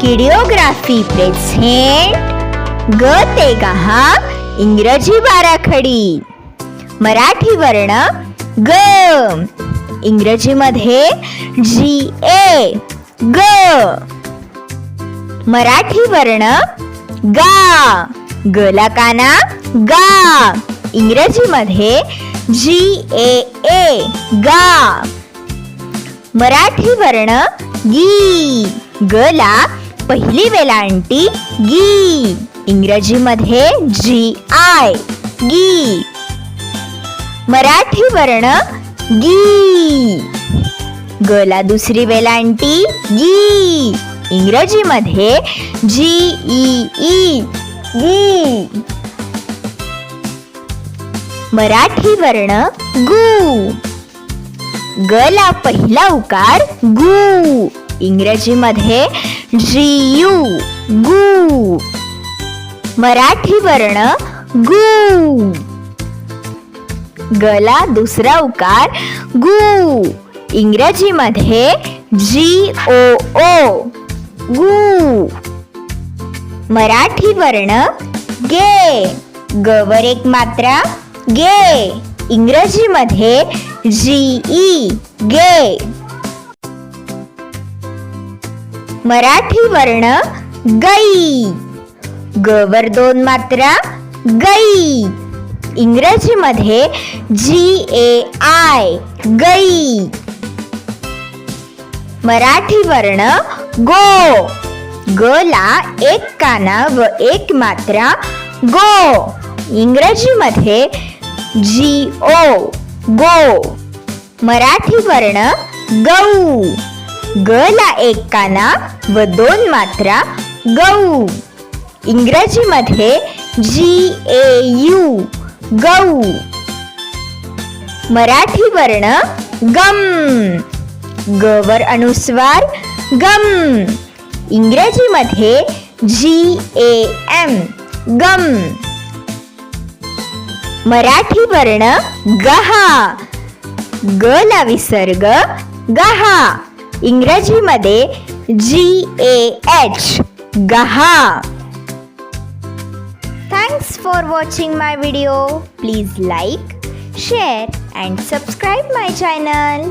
किडिओग्राफी present ग ते गहा इंग्रजी बाराखडी. मराठी वर्ण ग इंग्रजीमध्ये जी ए ग. मराठी वर्ण गा. गला काना गा. इंग्रजीमध्ये जी ए ए गा. मराठी वर्ण गी गला पहिली वेलांटी गी। इंग्रजी इंग्रजीमध्ये जी आय, गी। मराठी वर्ण गी। गला दुसरी वेलांटी गी। इंग्रजी इंग्रजीमध्ये जी, ई ई, गी। मराठी वर्ण गु। गला पहिला उकार गु। इंग्रजीमध्ये जी यू गु। मराठी वर्ण, गु। गला दुसरा उकार, गु। इंग्रजीमध्ये जी ओ ओ, गु। मराठी वर्ण, गे। गवर एक मात्रा, गे। इंग्रजीमध्ये जी ई, गे। मराठी वर्ण गई. गवर दोन मात्रा गई. इंग्रजीमध्ये जी ए आय गई. मराठी वर्ण गो. ग ला एक काना व एक मात्रा गो. इंग्रजीमध्ये जी ओ गो. मराठी वर्ण गऊ. गला एक काना व दोन मात्रा गऊ. इंग्रजीमध्ये जी ए यू गऊ. मराठी वर्ण गम. गवर अनुस्वार गम. इंग्रजीमध्ये जी ए एम गम. मराठी वर्ण गहा. ग ला विसर्ग गहा. इंग्रजीमध्ये G A H गहा. Thanks for watching my video please like share and subscribe my channel